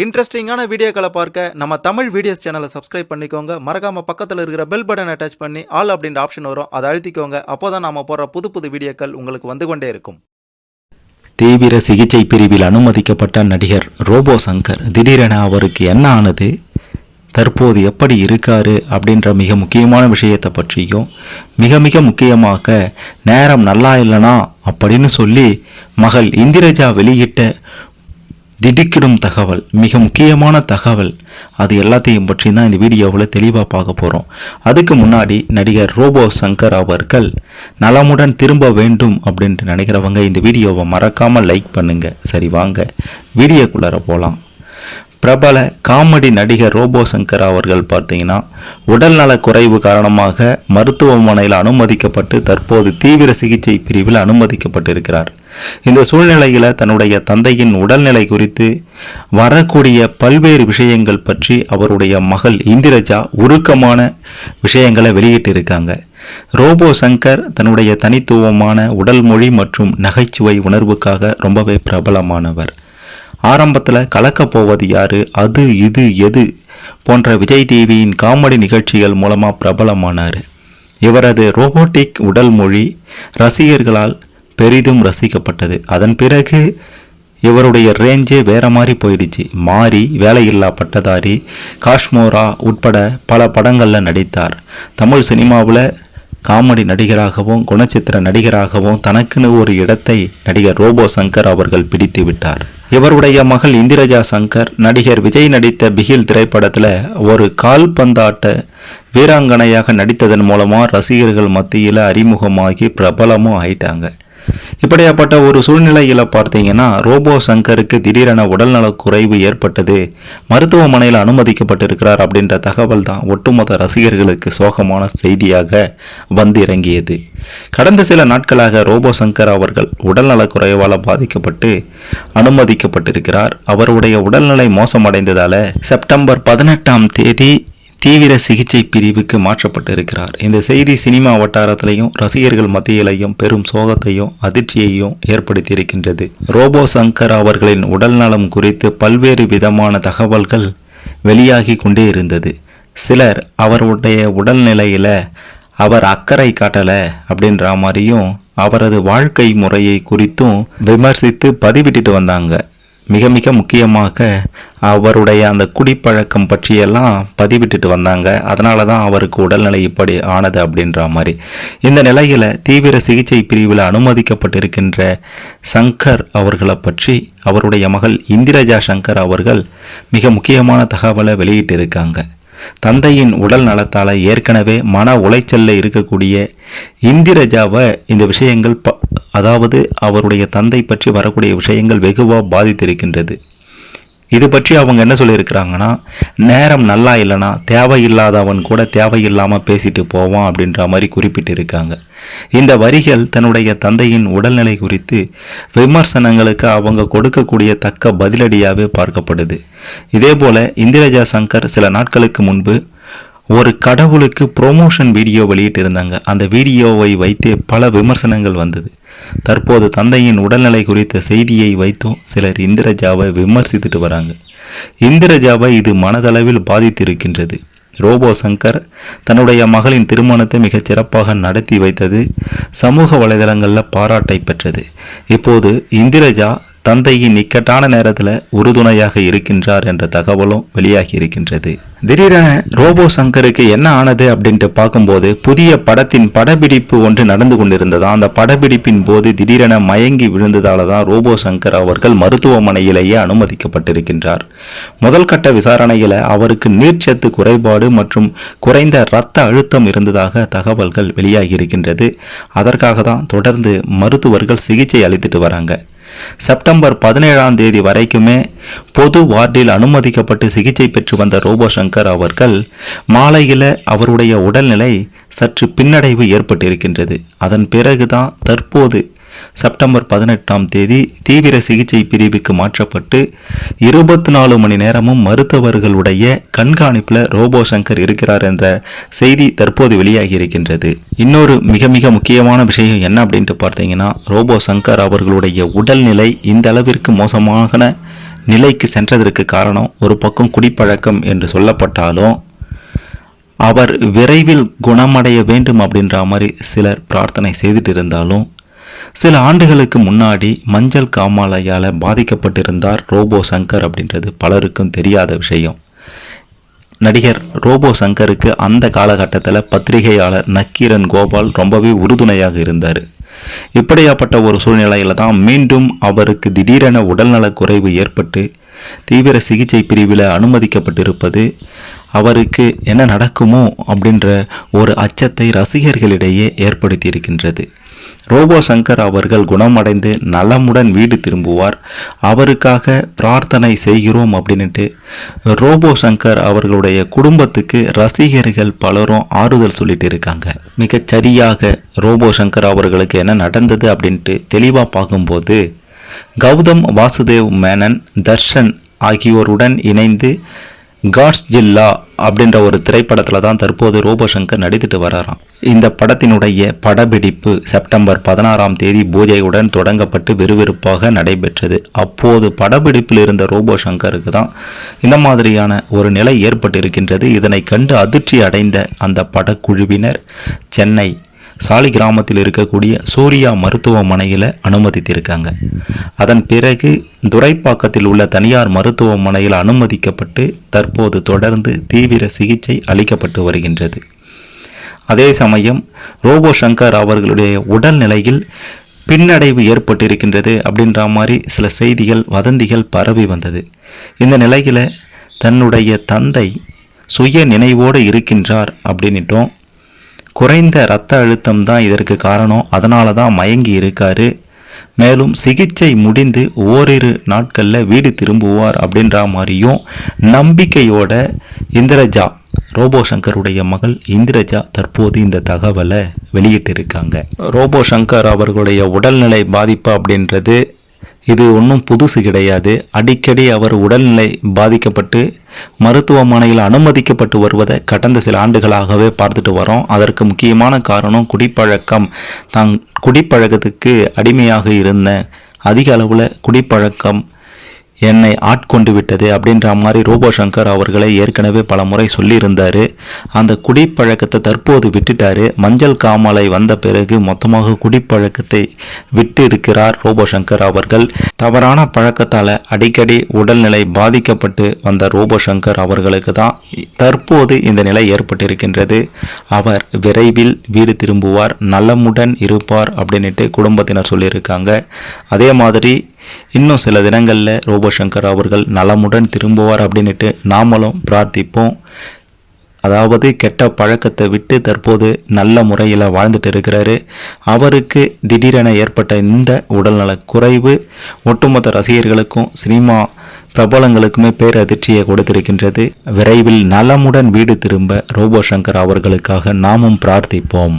இன்ட்ரெஸ்டிங்கான வீடியோக்களை பார்க்க நம்ம தமிழ் வீடியோஸ் சேனலை சப்ஸ்கிரைப் பண்ணிக்கோங்க. மறக்காம பக்கத்தில் இருக்கிற பெல் பட்டன் அட்டாச் பண்ணி ஆல் அப்படின்ற ஆப்ஷன் வரும். அதை அழுத்திக்கோங்க. அப்போதான் நாம போற புது புது வீடியோக்கள் உங்களுக்கு வந்து கொண்டே இருக்கும். தீவிர சிகிச்சை பிரிவில் அனுமதிக்கப்பட்ட நடிகர் ரோபோ சங்கர் திடீரென அவருக்கு என்ன ஆனது? தற்போது எப்படி இருக்காரு? அப்படின்ற மிக முக்கியமான விஷயத்தை பற்றியும் மிக மிக முக்கியமாக நேரம் நல்லா இல்லைனா அப்படின்னு சொல்லி மகள் இந்திரஜா வெளியிட்ட திடுக்கிடும் தகவல் மிக முக்கியமான தகவல். அது எல்லாத்தையும் பற்றி தான் இந்த வீடியோவில் தெளிவாக பார்க்க போகிறோம் அதுக்கு முன்னாடி நடிகர் ரோபோ சங்கர் அவர்கள் நலமுடன் திரும்ப வேண்டும் அப்படின்ட்டு நினைக்கிறவங்க இந்த வீடியோவை மறக்காமல் லைக் பண்ணுங்கள் சரி வாங்க. வீடியோக்குள்ளார போகலாம் பிரபல காமெடி நடிகர் ரோபோ சங்கர் அவர்கள் பார்த்தீங்கன்னா உடல்நல குறைவு காரணமாக மருத்துவமனையில் அனுமதிக்கப்பட்டு தற்போது தீவிர சிகிச்சை பிரிவில் அனுமதிக்கப்பட்டிருக்கிறார். இந்த சூழ்நிலையில் தன்னுடைய தந்தையின் உடல்நிலை குறித்து வரக்கூடிய பல்வேறு விஷயங்கள் பற்றி அவருடைய மகள் இந்திரஜா உருக்கமான விஷயங்களை வெளியிட்டிருக்காங்க. ரோபோ சங்கர் தன்னுடைய தனித்துவமான உடல் மொழி மற்றும் நகைச்சுவை உணர்வுக்காக ரொம்பவே பிரபலமானவர். ஆரம்பத்தில் கலக்கப் போவது யாரு? அது இது எது? போன்ற விஜய் டிவியின் காமெடி நிகழ்ச்சிகள் மூலமாக பிரபலமானார். இவரது ரோபோட்டிக் உடல் மொழி ரசிகர்களால் பெரிதும் ரசிக்கப்பட்டது. அதன் பிறகு இவருடைய ரேஞ்சே வேற மாதிரி போயிடுச்சு. மாறி வேலையில்லா பட்டதாரி காஷ்மோரா உட்பட பல படங்களில் நடித்தார். தமிழ் சினிமாவில் காமெடி நடிகராகவும் குணச்சித்திர நடிகராகவும் தனக்குன்னு ஒரு இடத்தை நடிகர் ரோபோ சங்கர் அவர்கள் பிடித்து விட்டார். இவருடைய மகள் இந்திரஜா சங்கர் நடிகர் விஜய் நடித்த பிகில் திரைப்படத்தில் ஒரு கால்பந்தாட்ட வீராங்கனையாக நடித்ததன் மூலமாக ரசிகர்கள் மத்தியில் அறிமுகமாகி பிரபலமும் ஆயிட்டாங்க. இப்படியாப்பட்ட ஒரு சூழ்நிலையில் பார்த்தீங்கன்னா ரோபோ சங்கருக்கு திடீரென உடல்நலக் குறைவு ஏற்பட்டது. மருத்துவமனையில் அனுமதிக்கப்பட்டிருக்கிறார் அப்படின்ற தகவல் தான் ஒட்டுமொத்த ரசிகர்களுக்கு சோகமான செய்தியாக வந்து இறங்கியது கடந்த சில நாட்களாக ரோபோ சங்கர் அவர்கள் உடல்நலக் குறைவால் பாதிக்கப்பட்டு அனுமதிக்கப்பட்டிருக்கிறார். அவருடைய உடல்நிலை மோசமடைந்ததால் செப்டம்பர் பதினெட்டாம் தேதி தீவிர சிகிச்சை பிரிவுக்கு மாற்றப்பட்டிருக்கிறார். இந்த செய்தி சினிமா வட்டாரத்திலையும் ரசிகர்கள் மத்தியிலையும் பெரும் சோகத்தையும் அதிர்ச்சியையும் ஏற்படுத்தியிருக்கின்றது. ரோபோ சங்கர் அவர்களின் உடல்நலம் குறித்து பல்வேறு விதமான தகவல்கள் வெளியாகி கொண்டே இருந்தது. சிலர் அவருடைய உடல்நிலையில் அவர் அக்கறை காட்டலை அப்படின்ற மாதிரியும் அவரது வாழ்க்கை முறையை குறித்தும் விமர்சித்து பதிவிட்டுட்டு வந்தாங்க. மிக மிக முக்கியமாக அவருடைய அந்த குடிப்பழக்கம் பற்றியெல்லாம் பதிவிட்டுட்டு வந்தாங்க. அதனால தான் அவருக்கு உடல்நிலை இப்படி ஆனது அப்படின்ற மாதிரி. இந்த நிலையில் தீவிர சிகிச்சை பிரிவில் அனுமதிக்கப்பட்டிருக்கின்ற சங்கர் அவர்களை பற்றி அவருடைய மகள் இந்திரஜா சங்கர் அவர்கள் மிக முக்கியமான தகவலை வெளியிட்டிருக்காங்க. தந்தையின் உடல் நலத்தால் ஏற்கனவே மன உளைச்சல்ல இருக்கக்கூடிய இந்திரஜாவை இந்த விஷயங்கள் ப அதாவது அவருடைய தந்தை பற்றி வரக்கூடிய விஷயங்கள் வெகுவாக பாதித்திருக்கின்றது. இது பற்றி அவங்க என்ன சொல்லியிருக்கிறாங்கன்னா நேரம் நல்லா இல்லைனா தேவையில்லாதவன் கூட தேவையில்லாமல் பேசிட்டு போவான் அப்படின்ற மாதிரி குறிப்பிட்டிருக்காங்க. இந்த வரிகள் தன்னுடைய தந்தையின் உடல்நிலை குறித்து விமர்சனங்களுக்கு அவங்க கொடுக்கக்கூடிய தக்க பதிலடியாகவே பார்க்கப்படுது. இதே போல் இந்திரஜா சங்கர் சில நாட்களுக்கு முன்பு ஒரு கடவுளுக்கு ப்ரொமோஷன் வீடியோ வெளியிட்டிருந்தாங்க. அந்த வீடியோவை வைத்தே பல விமர்சனங்கள் வந்தது. தற்போது தந்தையின் உடல்நிலை குறித்த செய்தியை வைத்தும் சிலர் இந்திரஜாவை விமர்சித்துட்டு வராங்க. இந்திரஜாவை இது மனதளவில் பாதித்திருக்கின்றது. ரோபோ சங்கர் தன்னுடைய மகளின் திருமணத்தை மிகச் சிறப்பாக நடத்தி வைத்தது சமூக வலைதளங்களில் பாராட்டை பெற்றது. இப்போது இந்திரஜா தந்தையின் இக்கட்டான நேரத்தில் உறுதுணையாக இருக்கின்றார் என்ற தகவலும் வெளியாகி இருக்கின்றது. திடீரென ரோபோ சங்கருக்கு என்ன ஆனது அப்படின்ட்டு பார்க்கும்போது புதிய படத்தின் படப்பிடிப்பு ஒன்று நடந்து கொண்டிருந்ததா? அந்த படப்பிடிப்பின் போது திடீரென மயங்கி விழுந்ததால தான் ரோபோ சங்கர் அவர்கள் மருத்துவமனையிலேயே அனுமதிக்கப்பட்டிருக்கின்றார். முதல் கட்ட விசாரணையில் அவருக்கு நீர்ச்சத்து குறைபாடு மற்றும் குறைந்த இரத்த அழுத்தம் இருந்ததாக தகவல்கள் வெளியாகி இருக்கின்றது. அதற்காக தான் தொடர்ந்து மருத்துவர்கள் சிகிச்சை அளித்துட்டு வராங்க. செப்டம்பர் பதினேழாம் தேதி வரைக்குமே பொது வார்டில் அனுமதிக்கப்பட்டு சிகிச்சை பெற்று வந்த ரோபோசங்கர் அவர்கள் மாலையில் அவருடைய உடல்நிலை சற்று பின்னடைவு ஏற்பட்டிருக்கின்றது. அதன் பிறகுதான் தற்போது செப்டம்பர் பதினெட்டாம் தேதி தீவிர சிகிச்சை பிரிவுக்கு மாற்றப்பட்டு இருபத்தி நாலு மணி நேரமும் மருத்துவர்களுடைய கண்காணிப்பில் ரோபோ சங்கர் இருக்கிறார் என்ற செய்தி தற்போது வெளியாகி இருக்கின்றது இன்னொரு மிக மிக முக்கியமான விஷயம் என்ன அப்படின்ட்டு பார்த்தீங்கன்னா ரோபோ சங்கர் அவர்களுடைய உடல்நிலை இந்த அளவிற்கு மோசமான நிலைக்கு சென்றதற்கு காரணம் ஒரு பக்கம் குடிப்பழக்கம் என்று சொல்லப்பட்டாலும் அவர் விரைவில் குணமடைய வேண்டும் அப்படின்ற மாதிரி சிலர் பிரார்த்தனை செய்துட்டு இருந்தாலும் சில ஆண்டுகளுக்கு முன்னாடி மஞ்சள் காமாலையால் பாதிக்கப்பட்டிருந்தார் ரோபோ சங்கர் அப்படின்றது பலருக்கும் தெரியாத விஷயம். நடிகர் ரோபோ சங்கருக்கு அந்த காலகட்டத்தில் பத்திரிகையாளர் நக்கீரன் கோபால் ரொம்பவே உறுதுணையாக இருந்தார். இப்படியாப்பட்ட ஒரு சூழ்நிலையில் தான் மீண்டும் அவருக்கு திடீரென உடல்நலக் குறைவு ஏற்பட்டு தீவிர சிகிச்சை பிரிவில் அனுமதிக்கப்பட்டிருப்பது அவருக்கு என்ன நடக்குமோ அப்படின்ற ஒரு அச்சத்தை ரசிகர்களிடையே ஏற்படுத்தியிருக்கின்றது. ரோபோ சங்கர் அவர்கள் குணமடைந்து நலமுடன் வீடு திரும்புவார். அவருக்காக பிரார்த்தனை செய்கிறோம் அப்படின்ட்டு ரோபோ சங்கர் அவர்களுடைய குடும்பத்துக்கு ரசிகர்கள் பலரும் ஆறுதல் சொல்லிட்டு இருக்காங்க. மிகச் சரியாக ரோபோ சங்கர் அவர்களுக்கு என்ன நடந்தது அப்படின்ட்டு தெளிவாக பார்க்கும்போது கௌதம் வாசுதேவ் மேனன் தர்ஷன் ஆகியோருடன் இணைந்து காட்ஸ் ஜில்லா அப்படின்ற ஒரு திரைப்படத்தில் தான் தற்போது ரோபோ சங்கர் நடித்துட்டு வராராம். இந்த படத்தினுடைய படப்பிடிப்பு செப்டம்பர் பதினாறாம் தேதி பூஜையுடன் தொடங்கப்பட்டு விறுவிறுப்பாக நடைபெற்றது. அப்போது படப்பிடிப்பில் இருந்த ரோபோ சங்கருக்கு தான் இந்த மாதிரியான ஒரு நிலை ஏற்பட்டிருக்கின்றது. இதனை கண்டு அதிர்ச்சி அடைந்த அந்த படக்குழுவினர் சென்னை சாலி கிராமத்தில் இருக்கக்கூடிய சூர்யா மருத்துவமனையில் அனுமதித்திருக்காங்க. அதன் பிறகு துரைப்பாக்கத்தில் உள்ள தனியார் மருத்துவமனையில் அனுமதிக்கப்பட்டு தற்போது தொடர்ந்து தீவிர சிகிச்சை அளிக்கப்பட்டு வருகின்றது. அதே சமயம் ரோபோ சங்கர் அவர்களுடைய உடல்நிலையில் பின்னடைவு ஏற்பட்டிருக்கின்றது அப்படின்ற மாதிரி சில செய்திகள் வதந்திகள் பரவி வந்தது. இந்த நிலையில் தன்னுடைய தந்தை சுய நினைவோடு இருக்கின்றார் அப்படின்னுட்டும். குறைந்த இரத்த அழுத்தம் தான் இதற்கு காரணம். அதனால தான் மயங்கி இருக்காரு. மேலும் சிகிச்சை முடிந்து ஓரிரு நாட்களில் வீடு திரும்புவார் அப்படின்ற மாதிரியும் நம்பிக்கையோட இந்திரஜா ரோபோ சங்கருடைய மகள் இந்திரஜா தற்போது இந்த தகவலை வெளியிட்டிருக்காங்க. ரோபோ சங்கர் அவர்களுடைய உடல்நிலை பாதிப்பு அப்படின்றது இது ஒன்றும் புதுசு கிடையாது. அடிக்கடி அவர் உடல்நிலை பாதிக்கப்பட்டு மருத்துவமனையில் அனுமதிக்கப்பட்டு வருவதை கடந்த சில ஆண்டுகளாகவே பார்த்துட்டு வரோம் அதற்கு முக்கியமான காரணம் குடிப்பழக்கம். தான் குடிப்பழக்கத்துக்கு அடிமையாக இருந்த அதிக அளவில் குடிப்பழக்கம். என்னை ஆட்கொண்டு விட்டது அப்படின்ற மாதிரி ரோபோ சங்கர் அவர்களை ஏற்கனவே பல முறை சொல்லியிருந்தார். அந்த குடிப்பழக்கத்தை தற்போது விட்டுட்டாரு. மஞ்சள் காமாலை வந்த பிறகு மொத்தமாக குடிப்பழக்கத்தை விட்டு இருக்கிறார் ரோபோ சங்கர் அவர்கள். தவறான பழக்கத்தால் அடிக்கடி உடல்நிலை பாதிக்கப்பட்டு வந்த ரோபோ சங்கர் அவர்களுக்கு தான் தற்போது இந்த நிலை ஏற்பட்டிருக்கின்றது. அவர் விரைவில் வீடு திரும்புவார் நலமுடன் இருப்பார் அப்படின்ட்டு குடும்பத்தினர் சொல்லியிருக்காங்க. அதே மாதிரி இன்னும் சில தினங்களில் ரோபோ சங்கர் அவர்கள் நலமுடன் திரும்புவார் அப்படின்ட்டு நாமளும் பிரார்த்திப்போம். அதாவது கெட்ட பழக்கத்தை விட்டு தற்போது நல்ல முறையில் வாழ்ந்துட்டு இருக்கிறாரு. அவருக்கு திடீரென ஏற்பட்ட இந்த உடல்நலக் குறைவு ஒட்டுமொத்த ரசிகர்களுக்கும் சினிமா பிரபலங்களுக்குமே பேரதிர்ச்சியை கொடுத்திருக்கின்றது. விரைவில் நலமுடன் வீடு திரும்ப ரோபோ சங்கர் அவர்களுக்காக நாமும் பிரார்த்திப்போம்.